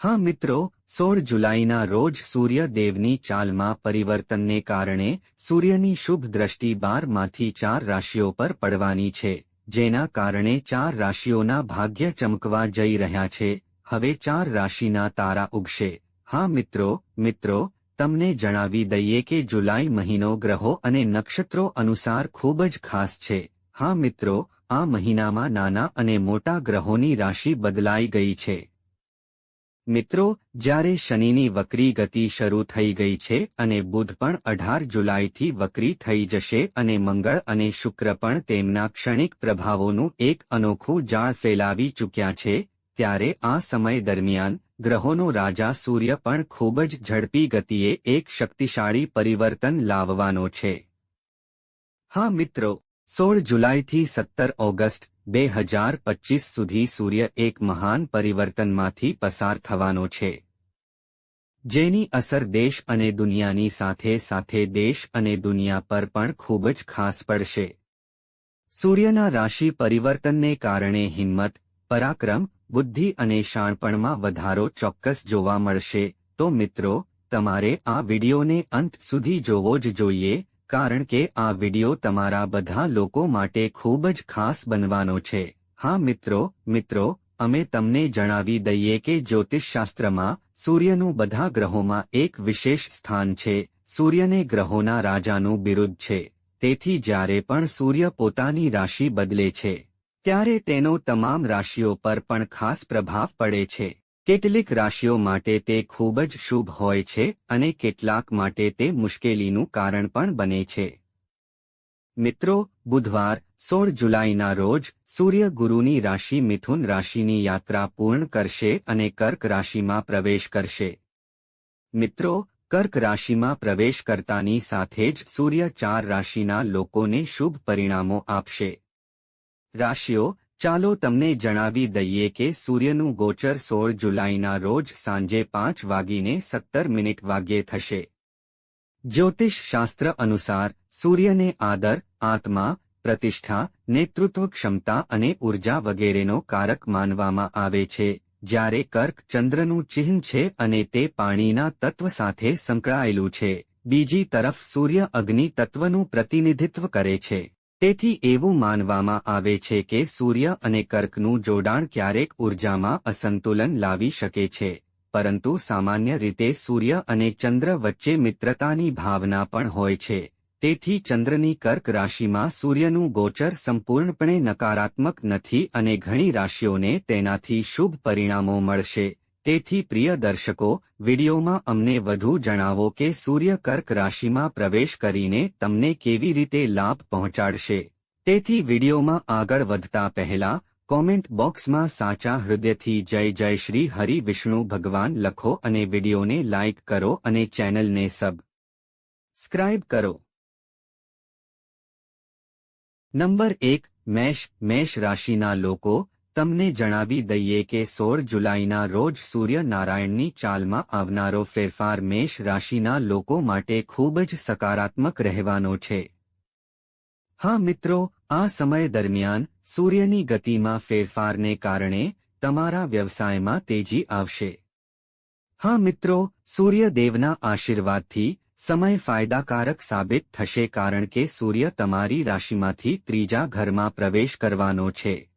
હા મિત્રો, સોળ જુલાઈના રોજ સૂર્યદેવની ચાલમાં પરિવર્તનને કારણે સૂર્યની શુભ દ્રષ્ટિ બારમાંથી ચાર રાશિઓ પર પડવાની છે, જેના કારણે ચાર રાશિઓના ભાગ્ય ચમકવા જઈ રહ્યા છે, હવે ચાર રાશિના તારા ઉગશે. હા મિત્રો મિત્રો, તમને જણાવી દઈએ કે જુલાઈ મહિનો ગ્રહો અને નક્ષત્રો અનુસાર ખૂબ જ ખાસ છે. હા મિત્રો, આ મહિનામાં નાના અને મોટા ગ્રહોની રાશિ બદલાઈ ગઈ છે. મિત્રો, જ્યારે શનિની વક્રી ગતિ શરૂ થઈ ગઈ છે અને બુધ પણ અઢાર જુલાઈથી વક્રી થઈ જશે અને મંગળ અને શુક્ર પણ તેમના ક્ષણિક પ્રભાવોનું એક અનોખું જાળ ફેલાવી ચૂક્યા છે, ત્યારે આ સમય દરમિયાન ગ્રહોનો રાજા સૂર્ય પણ ખૂબ જ ઝડપી ગતિએ એક શક્તિશાળી પરિવર્તન લાવવાનો છે. હા મિત્રો સોળ જુલાઈથી સત્તર ઓગસ્ટ, બે હજાર પચીસ સુધી સૂર્ય એક મહાન પરિવર્તનમાંથી પસાર થવાનો છે. જેની અસર દેશ અને દુનિયાની સાથે સાથે દેશ અને દુનિયા પર પણ ખૂબ જ ખાસ પડશે. સૂર્યના રાશિ પરિવર્તનને કારણે હિંમત, પરાક્રમ, બુદ્ધિ અને શાણપણમાં વધારો ચોક્કસ જોવા મળશે. તો મિત્રો, તમારે આ વિડિયોને અંત સુધી જોવો જ જોઈએ. કારણ કે આ વિડિયો તમારા બધા લોકો માટે ખૂબ જ ખાસ બનવાનો છે. હા મિત્રો મિત્રો, અમે તમને જણાવી દઈએ કે જ્યોતિષશાસ્ત્રમાં સૂર્યનું બધા ગ્રહોમાં એક વિશેષ સ્થાન છે. સૂર્યને ગ્રહોના રાજાનું બિરુદ છે. તેથી જ્યારે પણ સૂર્ય પોતાની રાશિ બદલે છે, ત્યારે તેનો તમામ રાશિઓ પર પણ ખાસ પ્રભાવ પડે છે. કેટલીક રાશિઓ માટે તે ખૂબ જ શુભ હોય છે અને કેટલાક માટે તે મુશ્કેલીનું કારણ પણ બને છે. મિત્રો, બુધવાર, સોળ જુલાઈના રોજ, સૂર્ય ગુરુની રાશિ મિથુન રાશિની યાત્રા પૂર્ણ કરશે અને કર્ક રાશિમાં પ્રવેશ કરશે. મિત્રો, કર્ક રાશિમાં પ્રવેશ કરતાની સાથે જ સૂર્ય ચાર રાશિના લોકોને શુભ પરિણામો આપશે. રાશિઓ ચાલો તમને જણાવી દઈએ કે સૂર્યનું ગોચર સોળ જુલાઈના રોજ સાંજે પાંચ વાગીને સત્તર મિનિટ વાગ્યે થશે. જ્યોતિષ શાસ્ત્ર અનુસાર, સૂર્યને આદર, આત્મા, પ્રતિષ્ઠા, નેતૃત્વ ક્ષમતા અને ઊર્જા વગેરેનો કારક માનવામાં આવે છે, જ્યારે કર્ક ચંદ્રનું ચિહ્ન છે અને તે પાણીના તત્વ સાથે સંકળાયેલું છે. બીજી તરફ સૂર્ય અગ્નિ તત્વનું પ્રતિનિધિત્વ કરે છે. તેથી એવું માનવામાં આવે છે કે સૂર્ય અને કર્કનું જોડાણ ક્યારેક ઉર્જામાં અસંતુલન લાવી શકે છે, પરંતુ સામાન્ય રીતે સૂર્ય અને ચંદ્ર વચ્ચે મિત્રતાની ભાવના પણ હોય છે. તેથી ચંદ્રની કર્ક રાશિમાં સૂર્યનું ગોચર સંપૂર્ણપણે નકારાત્મક નથી અને ઘણી રાશિઓને તેનાથી શુભ પરિણામો મળશે. તેથી પ્રિય દર્શકો, વિડીયોમાં અમને વધુ જણાવો કે સૂર્ય કર્ક રાશિમાં પ્રવેશ કરીને તમને કેવી રીતે લાભ પહોંચાડશે. તેથી વિડીયોમાં આગળ વધતા પહેલા, કોમેન્ટ બોક્સમાં સાચા હૃદયથી જય જય શ્રી હરિ વિષ્ણુ ભગવાન લખો અને વિડીયોને લાઇક કરો અને ચેનલને સબ સ્ક્રાઇબ કરો. નંબર એક, મેષ મેષ રાશિના લોકો તમને જણાવી દઈએ કે સોળ જુલાઈના રોજ સૂર્યનારાયણની ચાલમાં આવનારો ફેરફાર મેષ રાશિના લોકો માટે ખૂબ જ સકારાત્મક રહેવાનો છે. હા મિત્રો, આ સમય દરમિયાન સૂર્યની ગતિમાં ફેરફારને કારણે તમારા વ્યવસાયમાં તેજી આવશે. હા મિત્રો, સૂર્યદેવના આશીર્વાદથી સમય ફાયદાકારક સાબિત થશે કારણ કે સૂર્ય તમારી રાશિમાંથી ત્રીજા ઘરમાં પ્રવેશ કરવાનો છે.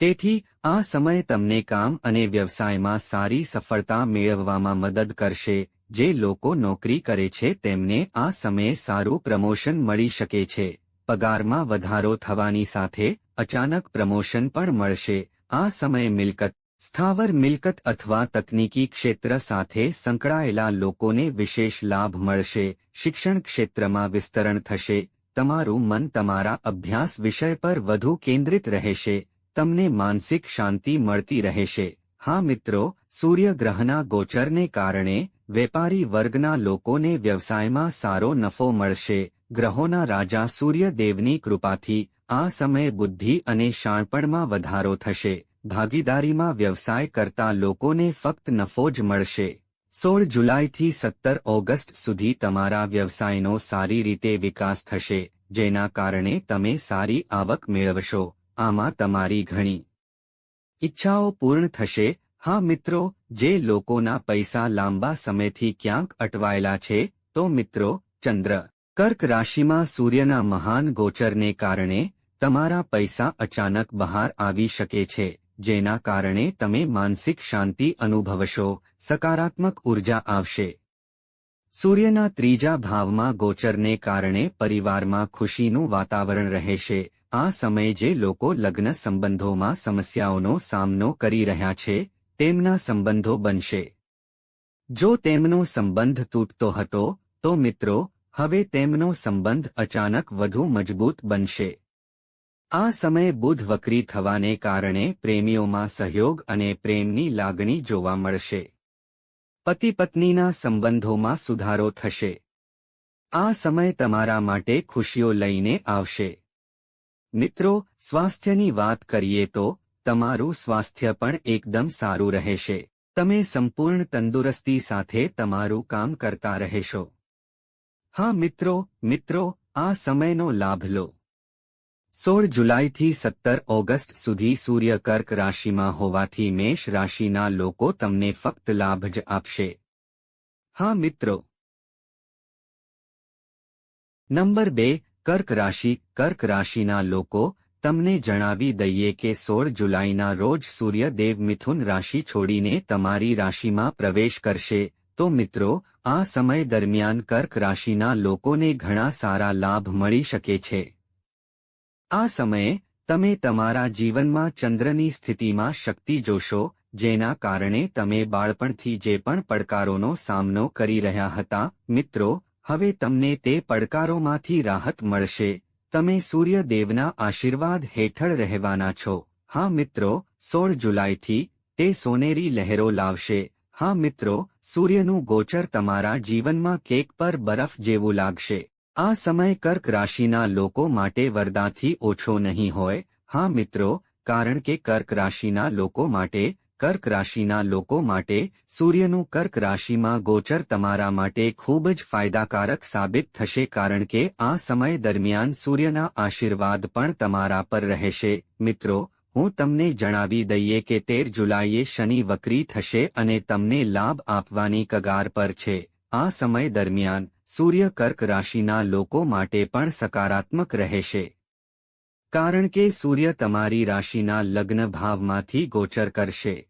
તેથી, આ સમય તમને કામ અને વ્યવસાયમાં સારી સફળતા મેળવવામાં મદદ કરશે, જે લોકો નોકરી કરે છે તેમને આ સમયે સારું પ્રમોશન મળી શકે છે. પગારમાં વધારો થવાની સાથે, અચાનક પ્રમોશન પણ મળશે. આ સમય મિલકત, સ્થાવર મિલકત અથવા તકનીકી ક્ષેત્ર સાથે સંકળાયેલા લોકોને વિશેષ લાભ મળશે. શિક્ષણ ક્ષેત્રમાં વિસ્તરણ થશે. તમારું મન તમારા અભ્યાસ વિષય પર વધુ કેન્દ્રિત રહેશે. તમને માનસિક શાંતિ મળતી રહેશે. હા મિત્રો, સૂર્યગ્રહના ગોચરને કારણે વેપારી વર્ગના લોકોને વ્યવસાયમાં સારો નફો મળશે. ગ્રહોના રાજા સૂર્યદેવની કૃપાથી આ સમયે બુદ્ધિ અને શાણપણમાં વધારો થશે. ભાગીદારીમાં વ્યવસાય કરતા લોકોને ફક્ત નફો જ મળશે. સોળ જુલાઈથી સત્તર ઓગસ્ટ સુધી તમારા વ્યવસાયનો સારી રીતે વિકાસ થશે, જેના કારણે તમે સારી આવક મેળવશો. આમાં તમારી ઘણી ઈચ્છાઓ પૂર્ણ થશે. હા મિત્રો, જે લોકોના પૈસા લાંબા સમયથી ક્યાંક અટવાયેલા છે, તો મિત્રો, ચંદ્ર કર્ક રાશિમાં સૂર્યના મહાન ગોચરને કારણે તમારા પૈસા અચાનક બહાર આવી શકે છે, જેના કારણે તમે માનસિક શાંતિ અનુભવશો, સકારાત્મક ઊર્જા આવશે. સૂર્યના ત્રીજા ભાવમાં ગોચરને કારણે પરિવારમાં ખુશીનું વાતાવરણ રહેશે આ સમયે જે લોકો લગ્ન સંબંધોમાં સમસ્યાઓનો સામનો કરી રહ્યા છે, તેમના સંબંધો બનશે. જો તેમનો સંબંધ તૂટતો હતો, તો મિત્રો, હવે તેમનો સંબંધ અચાનક વધુ મજબૂત બનશે. આ સમયે બુધ વક્રી થવાને કારણે પ્રેમીઓમાં સહયોગ અને પ્રેમની લાગણી જોવા મળશે. પતિ પત્નીના સંબંધોમાં સુધારો થશે. આ સમય તમારા માટે ખુશીઓ લઈને આવશે. મિત્રો, સ્વાસ્થ્યની વાત કરીએ તો, તમારું સ્વાસ્થ્ય પણ એકદમ સારું રહેશે. તમે સંપૂર્ણ તંદુરસ્તી સાથે તમારું કામ કરતા રહેશો. હા મિત્રો મિત્રો, આ સમયનો લાભ લો. સોળ જુલાઈથી સત્તર ઓગસ્ટ સુધી સૂર્ય કર્ક રાશિમાં હોવાથી મેષ રાશિના લોકો તમને ફક્ત લાભ જ આપશે. હા મિત્રો. નંબર બે કર્ક રાશિ, કર્ક રાશિના લોકો, તમને જણાવી દઈએ કે સોળ જુલાઈના રોજ સૂર્યદેવ મિથુન રાશિ છોડીને તમારી રાશિમાં પ્રવેશ કરશે. તો મિત્રો, આ સમય દરમિયાન કર્ક રાશિના લોકોને ઘણા સારા લાભ મળી શકે છે. આ સમયે, તમે તમારા જીવનમાં ચંદ્રની સ્થિતિમાં શક્તિ જોશો, જેના કારણે તમે બાળપણથી જે પણ પડકારોનો સામનો કરી રહ્યા હતા, મિત્રો હવે તમને તે પડકારોમાંથી રાહત મળશે. તમે સૂર્યદેવના આશીર્વાદ હેઠળ રહેવાના છો. હા મિત્રો, સોળ જુલાઈથી તે સોનેરી લહેરો લાવશે. હા મિત્રો, સૂર્યનું ગોચર તમારા જીવનમાં કેક પર બરફ જેવું લાગશે. આ સમય કર્ક રાશિના લોકો માટે વરદાથી ઓછો નહીં હોય. હા મિત્રો, કારણ કે કર્ક રાશિના લોકો માટે કર્ક રાશિના લોકો માટે સૂર્યનું કર્ક રાશિમાં ગોચર તમારા માટે ખૂબ જ ફાયદાકારક સાબિત થશે કારણ કે આ સમય દરમિયાન સૂર્યના આશીર્વાદ પણ તમારા પર રહેશે. મિત્રો, હું તમને જણાવી દઈએ કે તેર જુલાઈએ શનિ વક્રી થશે અને તમને લાભ આપવાની કગાર પર છે. આ સમય દરમિયાન સૂર્ય કર્ક રાશિના લોકો માટે પણ સકારાત્મક રહેશે. કારણ કે સૂર્ય તમારી રાશિના લગ્ન ભાવમાંથી ગોચર કરશે.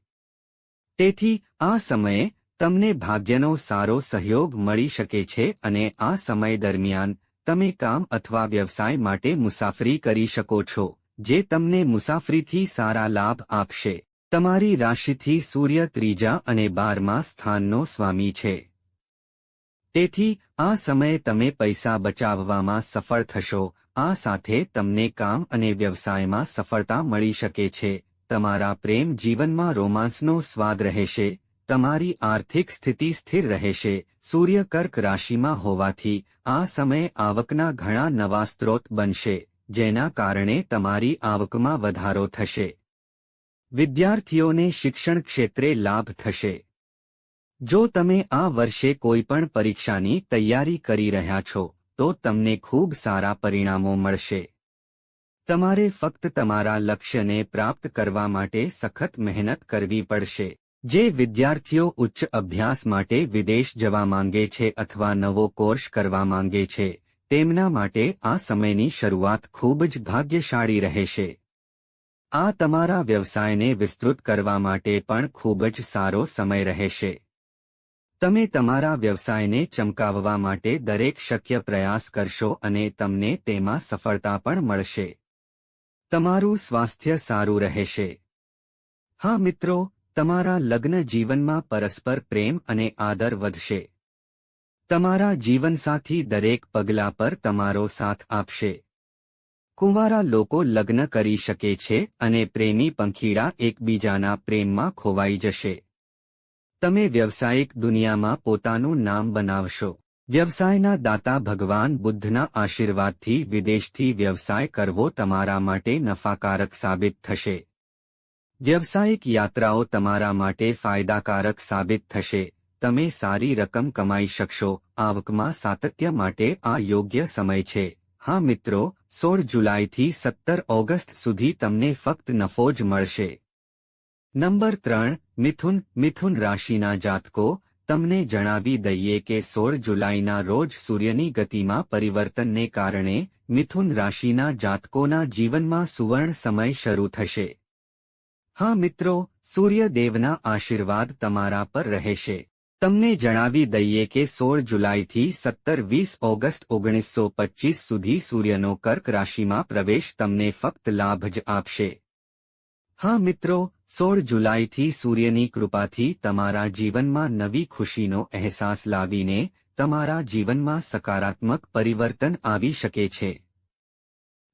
તેથી, આ સમયે, તમને ભાગ્યનો સારો સહયોગ મળી શકે છે અને આ સમય દરમિયાન, તમે કામ અથવા વ્યવસાય માટે મુસાફરી કરી શકો છો, જે તમને મુસાફરીથી સારા લાભ આપશે. તમારી રાશિથી સૂર્ય ત્રીજા અને બારમા સ્થાનનો સ્વામી છે. તેથી, આ સમયે તમે પૈસા બચાવવામાં સફળ થશો, આ સાથે તમને કામ અને વ્યવસાયમાં સફળતા મળી શકે છે, તમારા પ્રેમ જીવનમાં રોમાન્સનો સ્વાદ રહેશે, તમારી આર્થિક સ્થિતિ સ્થિર રહેશે, સૂર્ય કર્ક રાશિમાં હોવાથી, આ સમયે આવકના ઘણા નવા સ્ત્રોત બનશે, જેના કારણે તમારી આવકમાં વધારો થશે. વિદ્યાર્થીઓને શિક્ષણ ક્ષેત્રે લાભ થશે. જો તમે આ વર્ષે કોઈપણ પરીક્ષાની તૈયારી કરી રહ્યા છો, તો તમને ખૂબ સારા પરિણામો મળશે. તમારે ફક્ત તમારા લક્ષ્યને પ્રાપ્ત કરવા માટે સખત મહેનત કરવી પડશે. જે વિદ્યાર્થીઓ ઉચ્ચ અભ્યાસ માટે વિદેશ જવા માંગે છે અથવા નવો કોર્સ કરવા માંગે છે, તેમના માટે આ સમયની શરૂઆત ખૂબ જ ભાગ્યશાળી રહેશે. આ તમારા વ્યવસાયને વિસ્તૃત કરવા માટે પણ ખૂબ જ સારો સમય રહેશે. તમે તમારા વ્યવસાયને ચમકાવવા માટે દરેક શક્ય પ્રયાસ કરશો અને તમને તેમાં સફળતા પણ મળશે. તમારું સ્વાસ્થ્ય સારું રહેશે. હા મિત્રો, તમારા લગ્ન જીવનમાં પરસ્પર પ્રેમ અને આદર વધશે. તમારા જીવનસાથી દરેક પગલા પર તમારો સાથ આપશે. કુંવારા લોકો લગ્ન કરી શકે છે અને પ્રેમી પંખીડા એકબીજાના પ્રેમમાં ખોવાઈ જશે. તમે વ્યવસાયિક દુનિયામાં પોતાનું નામ બનાવશો. વ્યવસાયના દાતા ભગવાન બુદ્ધના આશીર્વાદથી વિદેશથી વ્યવસાય કરવો તમારા માટે નફાકારક સાબિત થશે. વ્યવસાયિક યાત્રાઓ તમારા માટે ફાયદાકારક સાબિત થશે. તમે સારી રકમ કમાઈ શકશો. આવકમાં સાતત્ય માટે આ યોગ્ય સમય છે. હા મિત્રો, સોળ જુલાઈથી સત્તર ઓગસ્ટ સુધી તમને ફક્ત નફો જ મળશે. નંબર ત્રણ મિથુન મિથુન રાશિના જાતકો, તમને જણાવી દઈએ કે સોળ જુલાઈના રોજ સૂર્યની ગતિમાં પરિવર્તનને કારણે મિથુન રાશિના જાતકોના જીવનમાં સુવર્ણ સમય શરૂ થશે. હા મિત્રો, સૂર્યદેવના આશીર્વાદ તમારા પર રહેશે. તમને જણાવી દઈએ કે સોળ જુલાઈથી સત્તર વીસ ઓગસ્ટ ઓગણીસો પચીસ સુધી સૂર્યનો કર્ક રાશિમાં પ્રવેશ તમને ફક્ત લાભ જ આપશે. હા મિત્રો સોળ જુલાઈથી સૂર્યની કૃપાથી તમારા જીવનમાં નવી ખુશીનો અહેસાસ લાવીને તમારા જીવનમાં સકારાત્મક પરિવર્તન આવી શકે છે.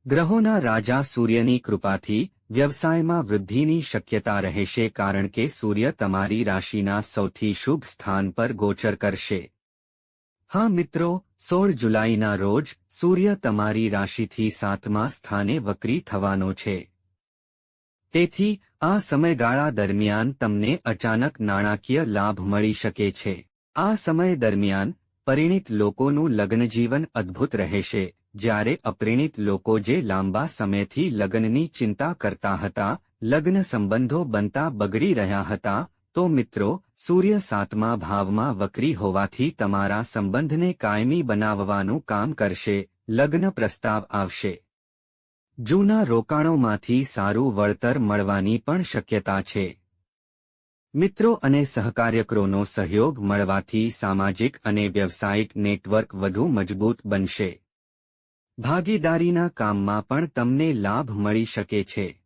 ગ્રહોના રાજા સૂર્યની કૃપાથી વ્યવસાયમાં વૃદ્ધિની શક્યતા રહેશે કારણ કે સૂર્ય તમારી રાશિના સૌથી શુભ સ્થાન પર ગોચર કરશે. હા મિત્રો, સોળ જુલાઈના રોજ સૂર્ય તમારી રાશિથી સાતમા સ્થાને વક્રી થવાનો છે. તેથી આ સમયગાળા દરમિયાન તમને અચાનક નાણાકીય લાભ મળી શકે છે. આ સમય દરમિયાન, પરિણિત લોકોનું લગ્નજીવન અદ્ભુત રહેશે. જ્યારે અપરિણિત લોકો જે લાંબા સમયથી લગ્નની ચિંતા કરતા હતા, લગ્ન સંબંધો બનતા બગડી રહ્યા હતા, તો મિત્રો, સૂર્ય સાતમા ભાવમાં વક્રી હોવાથી તમારા સંબંધને કાયમી બનાવવાનું કામ કરશે. લગ્ન પ્રસ્તાવ આવશે. જૂના રોકાણોમાંથી સારું વળતર મળવાની પણ શક્યતા છે. મિત્રો અને સહકાર્યકરોનો સહયોગ મળવાથી સામાજિક અને વ્યવસાયિક નેટવર્ક વધુ મજબૂત બનશે. ભાગીદારીના કામમાં પણ તમને લાભ મળી શકે છે.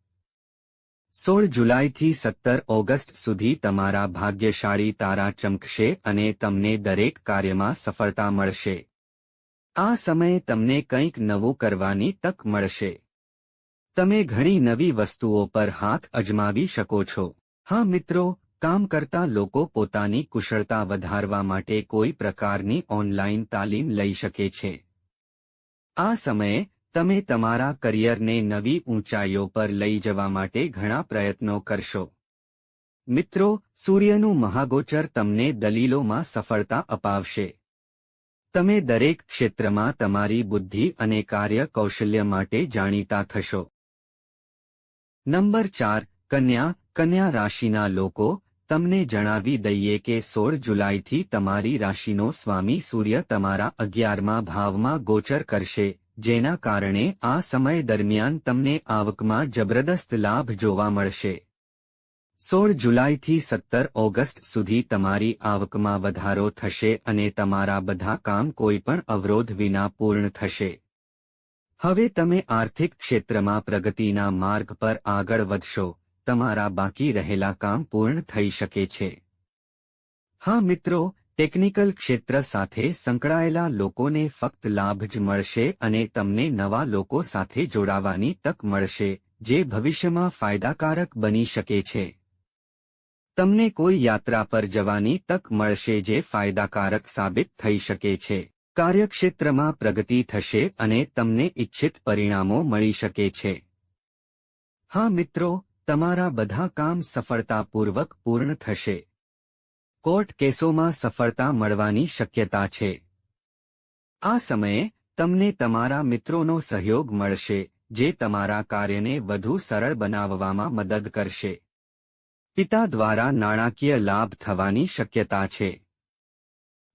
સોળ જુલાઈથી સત્તર ઓગસ્ટ સુધી તમારા ભાગ્યશાળી તારા ચમકશે અને તમને દરેક કાર્યમાં સફળતા મળશે. આ સમયે તમને કંઈક નવું કરવાની તક મળશે. તમે ઘણી નવી વસ્તુઓ પર હાથ અજમાવી શકો છો. હા, મિત્રો, કામ કરતા લોકો પોતાની કુશળતા વધારવા માટે કોઈ પ્રકારની ઓનલાઈન તાલીમ લઈ શકે છે. આ સમયે, તમે તમારા કરિયરને નવી ઊંચાઈઓ પર લઈ જવા માટે ઘણા પ્રયત્નો કરશો. મિત્રો, સૂર્યનું મહાગોચર તમને દલીલોમાં સફળતા અપાવશે. તમે દરેક ક્ષેત્રમાં તમારી બુદ્ધિ અને કાર્ય કૌશલ્ય માટે જાણીતા થશો. નંબર ચાર, કન્યા કન્યા રાશિના લોકો, તમને જણાવી દઈએ કે સોળ જુલાઈથી તમારી રાશિનો સ્વામી સૂર્ય તમારા અગિયારમાં ભાવમાં ગોચર કરશે, જેના કારણે આ સમય દરમિયાન તમને આવકમાં જબરદસ્ત લાભ જોવા મળશે. સોળ જુલાઈથી સત્તર ઓગસ્ટ સુધી તમારી આવકમાં વધારો થશે અને તમારા બધા કામ કોઈપણ અવરોધ વિના પૂર્ણ થશે. હવે તમે આર્થિક ક્ષેત્રમાં પ્રગતિના માર્ગ પર આગળ વધશો. તમારા બાકી રહેલા કામ પૂર્ણ થઈ શકે છે. હા મિત્રો, ટેકનિકલ ક્ષેત્ર સાથે સંકળાયેલા લોકોને ફક્ત લાભ જ મળશે અને તમને નવા લોકો સાથે જોડાવાની તક મળશે, જે ભવિષ્યમાં ફાયદાકારક બની શકે છે. તમને કોઈ યાત્રા પર જવાની તક મળશે જે ફાયદાકારક સાબિત થઈ શકે છે. કાર્યક્ષેત્રમાં પ્રગતિ થશે અને તમને ઇચ્છિત પરિણામો મળી શકે છે. હા મિત્રો, તમારા બધા કામ સફળતાપૂર્વક પૂર્ણ થશે. કોર્ટ કેસોમાં સફળતા મળવાની શક્યતા છે. આ સમયે, તમને તમારા મિત્રોનો સહયોગ મળશે, જે તમારા કાર્યને વધુ સરળ બનાવવામાં મદદ કરશે. પિતા દ્વારા નાણાકીય લાભ થવાની શક્યતા છે.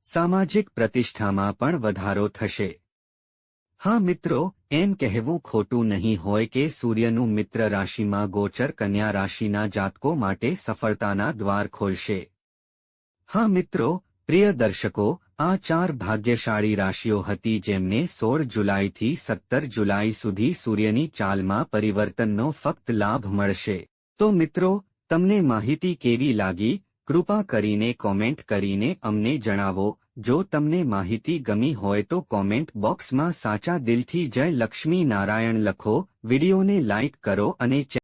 સામાજિક પ્રતિષ્ઠામાં પણ વધારો થશે. હા મિત્રો, એમ કહેવું ખોટું નહીં હોય કે સૂર્યનું મિત્ર રાશિમાં ગોચર કન્યા રાશિના જાતકો માટે સફળતાના દ્વાર ખોલશે. હા મિત્રો, પ્રિય દર્શકો, આ ચાર ભાગ્યશાળી રાશિઓ હતી જેમને સોળ જુલાઈથી સત્તર જુલાઈ સુધી સૂર્યની ચાલમાં પરિવર્તનનો ફક્ત લાભ મળશે. તો મિત્રો, તમને માહિતી કેવી લાગી? કૃપા કરીને કોમેન્ટ કરીને અમને જણાવો. જો તમને માહિતી ગમી હોય તો કોમેન્ટ બોક્સમાં સાચા દિલથી જય લક્ષ્મી નારાયણ લખો. વિડીયોને લાઇક કરો અને